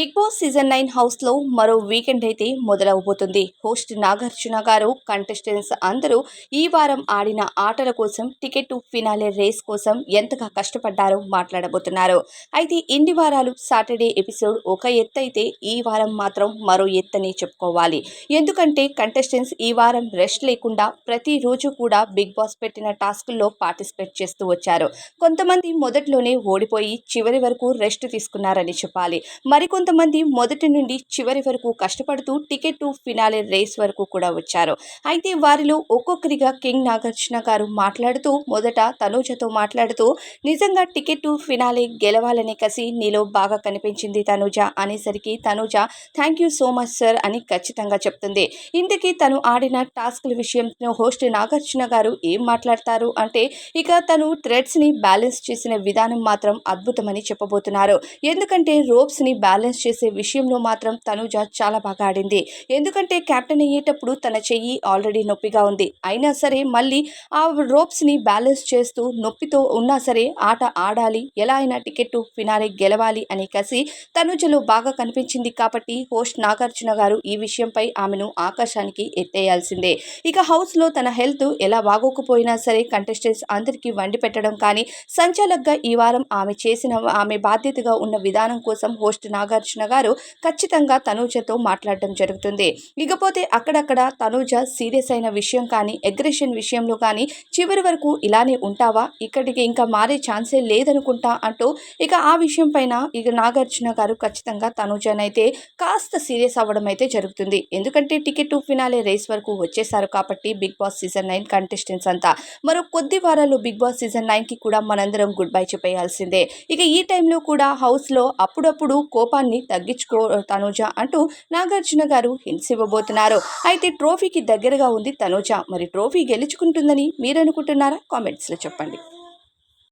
Big Boss season nine హౌస్లో మరో weekend అయితే మొదలవబోతుంది. హోస్ట్ నాగార్జున గారు కంటెస్టెంట్స్ అందరూ ఈ వారం ఆడిన ఆటల కోసం టికెట్ ఫినాలే రేస్ కోసం ఎంతగా కష్టపడ్డారో మాట్లాడబోతున్నారు. అయితే ఇన్ని వారాలు సాటర్డే ఎపిసోడ్ ఒక ఎత్తు అయితే ఈ వారం మాత్రం మరో ఎత్తని చెప్పుకోవాలి. ఎందుకంటే కంటెస్టెంట్స్ ఈ వారం రెస్ట్ లేకుండా ప్రతిరోజు కూడా బిగ్ బాస్ పెట్టిన టాస్కుల్లో పార్టిసిపేట్ చేస్తూ వచ్చారు. కొంతమంది మొదట్లోనే ఓడిపోయి చివరి వరకు రెస్ట్ తీసుకున్నారని చెప్పాలి. మరికొంత కొంతమంది మొదటి నుండి చివరి వరకు కష్టపడుతూ టికెట్ టు ఫినాలే రేస్ వరకు కూడా వచ్చారు. అయితే వారిలో ఒక్కొక్కరిగా కింగ్ నాగార్జున గారు మాట్లాడుతూ మొదట తనూజతో మాట్లాడుతూ నిజంగా టికెట్ ఫినాలే గెలవాలనే కసి నీలో బాగా కనిపించింది తనూజ అనేసరికి Tanuja thank you so much sir అని ఖచ్చితంగా చెప్తుంది. ఇంతకీ తను ఆడిన టాస్క్ల విషయంలో హోస్ట్ నాగార్జున గారు ఏం మాట్లాడతారు అంటే ఇక తను థ్రెడ్స్ని బ్యాలెన్స్ చేసిన విధానం మాత్రం అద్భుతమని చెప్పబోతున్నారు. ఎందుకంటే రోప్స్ని బ్యాలెన్స్ చేసే విషయంలో మాత్రం తనుజ చాలా బాగా ఆడింది. ఎందుకంటే కెప్టెన్ అయ్యేటప్పుడు తన చెయ్యి ఆల్రెడీ నొప్పిగా ఉంది. అయినా సరే మళ్ళీ ఆ రోప్స్ని బ్యాలెన్స్ చేస్తూ నొప్పితో ఉన్నా సరే ఆట ఆడాలి. ఎలా అయినా టికెట్ ఫినాలే గెలవాలి అని కసి తనుజలో బాగా కనిపించింది కాబట్టి హోస్ట్ నాగార్జున గారు ఈ విషయంపై ఆమెను ఆకాశానికి ఎత్తేయాల్సిందే. ఇక హౌస్లో తన హెల్త్ ఎలా బాగోకపోయినా సరే కంటెస్టెంట్స్ అందరికీ వండి పెట్టడం కానీ సంచాలక్గా ఈ వారం ఆమె చేసిన ఆమె బాధ్యతగా ఉన్న విధానం కోసం హోస్ట్ నాగార్జున గారు ఖచ్చితంగా తనూజతో మాట్లాడటం జరుగుతుంది. ఇకపోతే అక్కడక్కడ తనూజ సీరియస్ అయిన విషయం కానీ అగ్రెషన్ విషయంలో కానీ చివరి వరకు ఇలానే ఉంటావా? ఇక్కడికి ఇంకా మారే ఛాన్సే లేదనుకుంటా అంటూ ఇక ఆ విషయం పైన ఇక నాగార్జున గారు ఖచ్చితంగా తనూజనైతే కాస్త సీరియస్ అవ్వడం అయితే జరుగుతుంది. ఎందుకంటే టికెట్ ఫినాలే రేస్ వరకు వచ్చేసారు కాబట్టి Bigg Boss season nine contestants అంతా. మరో కొద్ది వారాలు బిగ్ బాస్ సీజన్ నైన్కి కూడా మనందరం గుడ్ బై చెప్పేయాల్సిందే. ఇక ఈ టైంలో కూడా హౌస్లో అప్పుడప్పుడు కోపాన్ని తగ్గించుకో తనూజ అంటూ నాగార్జున గారు హింసివ్వబోతున్నారు అయితే ట్రోఫీకి దగ్గరగా ఉంది తనూజ. మరి ట్రోఫీ గెలుచుకుంటుందని మీరు అనుకుంటున్నారా కామెంట్స్లో చెప్పండి.